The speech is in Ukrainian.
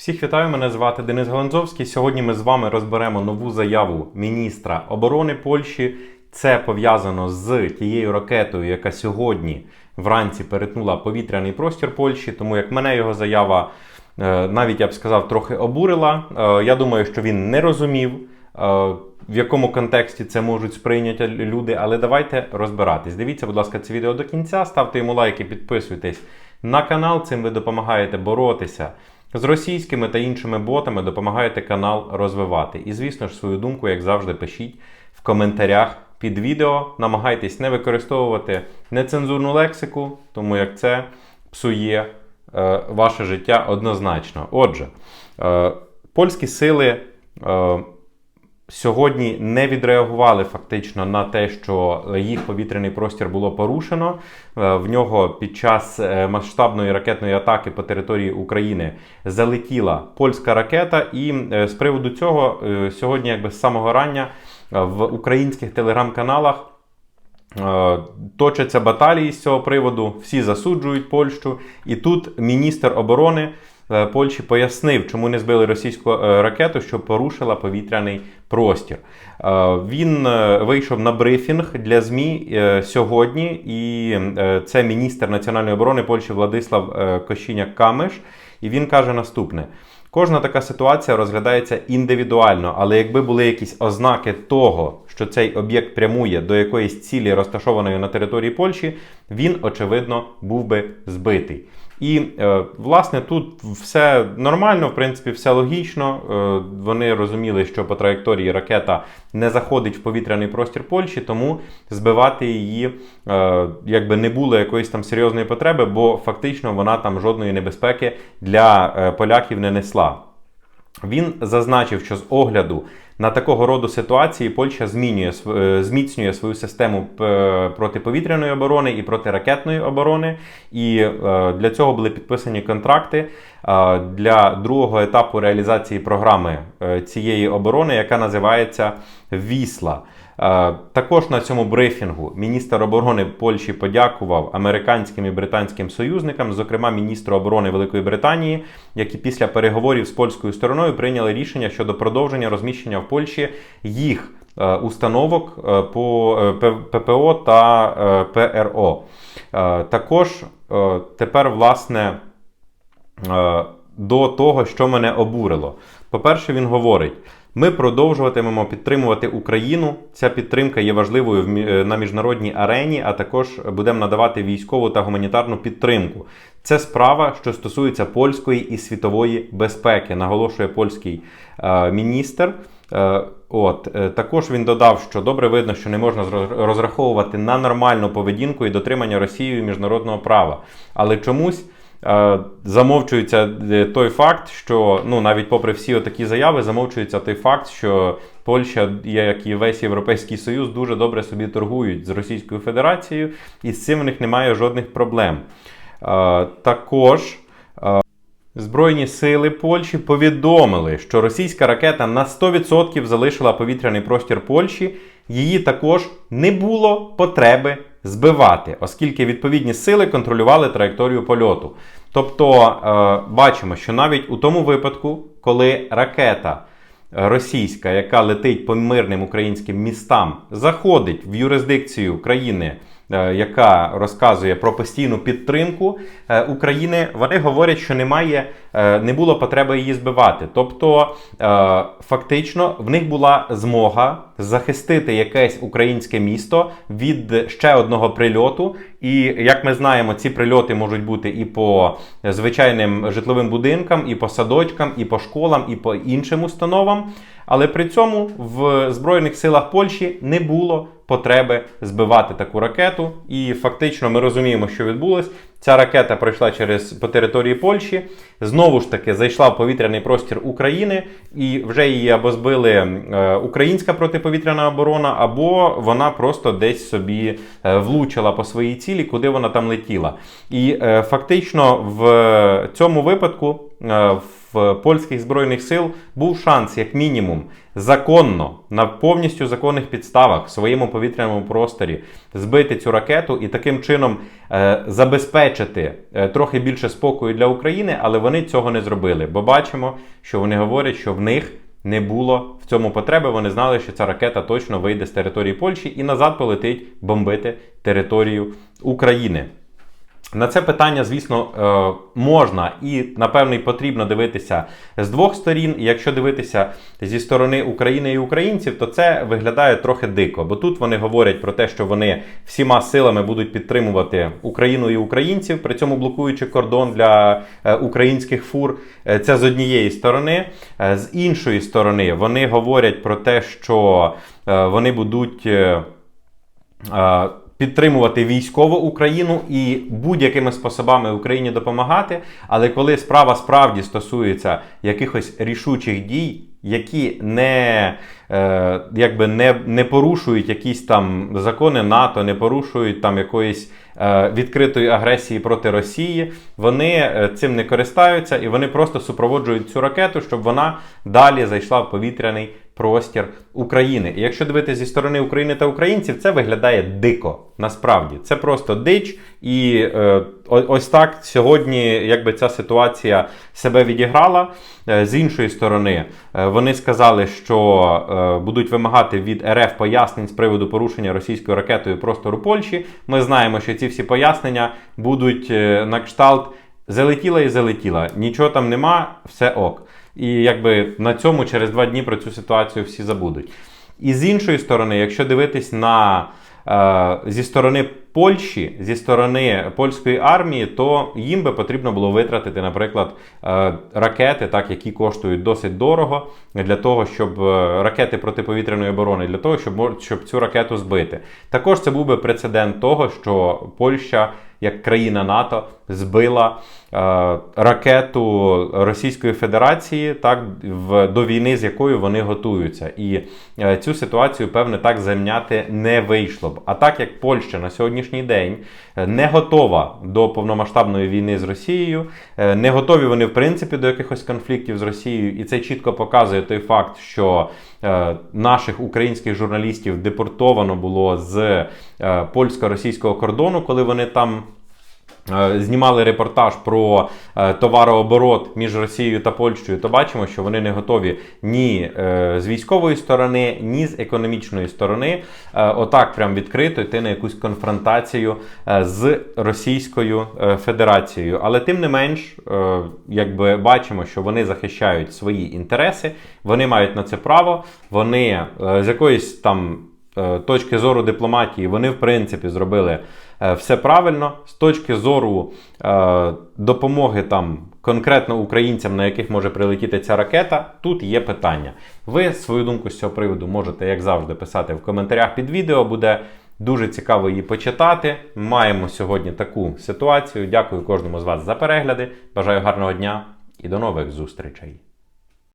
Всіх вітаю, мене звати Денис Галанзовський. Сьогодні ми з вами розберемо нову заяву міністра оборони Польщі. Це пов'язано з тією ракетою, яка сьогодні вранці перетнула повітряний простір Польщі. Тому як мене його заява е, навіть я б сказав трохи обурила. Е, Я думаю, що він не розумів. е, В якому контексті це можуть сприйняти люди, але давайте розбиратись. Дивіться, будь ласка, це відео до кінця, ставте йому лайки, підписуйтесь на канал. Цим ви допомагаєте боротися з російськими та іншими ботами, допомагаєте канал розвивати. І, звісно ж, свою думку, як завжди, пишіть в коментарях під відео. Намагайтесь не використовувати нецензурну лексику, тому як це псує е, ваше життя однозначно. Отже, е, польські сили. Е, Сьогодні не відреагували фактично на те, що їх повітряний простір було порушено. Е, В нього під час е, масштабної ракетної атаки по території України залетіла польська ракета, і е, з приводу цього сьогодні, якби з самого рання, в українських телеграм-каналах. Точаться баталії з цього приводу, всі засуджують Польщу. І тут міністр оборони Польщі пояснив, чому не збили російську е, ракету, що порушила повітряний простір. Е, Він е, вийшов на брифінг для ЗМІ е, сьогодні, і е, це міністр національної оборони Польщі Владислав е, Кощіняк Камиш. І він каже наступне. Кожна така ситуація розглядається індивідуально, але якби були якісь ознаки того, що цей об'єкт прямує до якоїсь цілі, розташованої на території Польщі, він, очевидно, був би збитий. І е, власне тут все нормально, в принципі, все логічно. Е, вони розуміли, що по траєкторії ракета не заходить в повітряний простір Польщі, тому збивати її е, якби не було якоїсь там серйозної потреби, бо фактично вона там жодної небезпеки для поляків не несла. Він зазначив, що з огляду на такого роду ситуації Польща змінює е, зміцнює свою систему протиповітряної оборони і протиракетної оборони. І е, для цього були підписані контракти е, для другого етапу реалізації програми е, цієї оборони, яка називається Вісла. Е, Також на цьому брифінгу міністр оборони Польщі подякував американським і британським союзникам, зокрема міністру оборони Великої Британії, які після переговорів з польською стороною прийняли рішення щодо продовження розміщення в Польщі їх е, установок е, по ППО та ПРО. Також тепер, власне, до того, що мене обурило. По-перше, він говорить: ми продовжуватимемо підтримувати Україну. Ця підтримка є важливою е, на міжнародній арені, а також будемо надавати військову та гуманітарну підтримку. Це справа, що стосується польської і світової безпеки, наголошує польський е, міністр. Е, От е, також він додав, що добре видно, що не можна розраховувати на нормальну поведінку і дотримання Росією міжнародного права. Але чомусь замовчується е, той факт, що ну навіть попри всі такі заяви, замовчується той факт, що Польща, як і весь Європейський Союз, дуже добре собі торгують з Російською Федерацією, і з цим в них немає жодних проблем. Е, також. е, Збройні сили Польщі повідомили, що російська ракета на 100% залишила повітряний простір Польщі. Її також не було потреби збивати, оскільки відповідні сили контролювали траєкторію польоту. Тобто е, бачимо, що навіть у тому випадку, коли ракета російська, яка летить по мирним українським містам, заходить в юрисдикцію країни, яка розказує про постійну підтримку е, України, вони говорять, що немає, е, не було потреби її збивати. Тобто, е, фактично, в них була змога захистити якесь українське місто від ще одного прильоту. І як ми знаємо, ці прильоти можуть бути і по звичайним житловим будинкам, і по садочкам, і по школам, і по іншим установам. Але при цьому в Збройних силах Польщі не було потреби збивати таку ракету. І фактично ми розуміємо, що відбулось. Ця ракета пройшла через по території Польщі, знову ж таки зайшла в повітряний простір України, і вже її або збили е, українська протиповітряна оборона, або вона просто десь собі е, влучила по своїй цілі, куди вона там летіла. І е, фактично в цьому випадку в польських збройних сил був шанс, як мінімум, законно на повністю законних підставах в своєму повітряному просторі збити цю ракету і таким чином е, забезпечити е, трохи більше спокою для України, але вони цього не зробили. Бо бачимо, що вони говорять, що в них не було в цьому потреби. Вони знали, що ця ракета точно вийде з території Польщі і назад полетить бомбити територію України. На це питання, звісно, е, можна і напевно і потрібно дивитися з двох сторін. І якщо дивитися зі сторони України і українців, то це виглядає трохи дико. Бо тут вони говорять про те, що вони всіма силами будуть підтримувати Україну і українців, при цьому блокуючи кордон для е, українських фур. Е, Це з однієї сторони. З іншої сторони, вони говорять про те, що вони будуть. Підтримувати військову Україну і будь-якими способами Україні допомагати. Але коли справа справді стосується якихось рішучих дій, які не, е, якби не, не порушують якісь там закони НАТО, не порушують там якоїсь е, відкритої агресії проти Росії, вони е, цим не користаються і вони просто супроводжують цю ракету, щоб вона далі зайшла в повітряний простір України. І якщо дивитися зі сторони України та українців, це виглядає дико. Насправді це просто дич, і е, ось так сьогодні, якби ця ситуація себе відіграла. Е, З іншої сторони, е, вони сказали, що е, будуть вимагати від РФ пояснень з приводу порушення російською ракетою простору Польщі. Ми знаємо, що ці всі пояснення будуть на кшталт залетіла і залетіла. Нічого там нема, все ок. І якби на цьому через два дні про цю ситуацію всі забудуть. І з іншої сторони, якщо дивитись на е, зі сторони Польщі, зі сторони польської армії, то їм би потрібно було витратити, наприклад, е, ракети, так, які коштують досить дорого, для того, щоб е, ракети протиповітряної оборони, для того, щоб, щоб цю ракету збити. Також це був би прецедент того, що Польща як країна НАТО збила е, ракету Російської Федерації так в до війни, з якою вони готуються, і е, цю ситуацію певне так зам'яти не вийшло б. А так як Польща на сьогоднішній день е, не готова до повномасштабної війни з Росією, е, не готові вони в принципі до якихось конфліктів з Росією, і це чітко показує той факт, що е, наших українських журналістів депортовано було з е, польсько-російського кордону, коли вони там. Е, Знімали репортаж про е, товарооборот між Росією та Польщею, то бачимо, що вони не готові ні е, з військової сторони, ні з економічної сторони, отак прям відкрито йти на якусь конфронтацію з Російською Федерацією. Але тим не менш, якби бачимо, що вони захищають свої інтереси, вони мають на це право, вони з якоїсь там точки зору дипломатії, вони в принципі зробили все правильно. З точки зору е, допомоги там конкретно українцям, на яких може прилетіти ця ракета, тут є питання. Ви свою думку з цього приводу можете, як завжди, писати в коментарях під відео. Буде дуже цікаво її почитати. Маємо сьогодні таку ситуацію. Дякую кожному з вас за перегляди. Бажаю гарного дня і до нових зустрічей.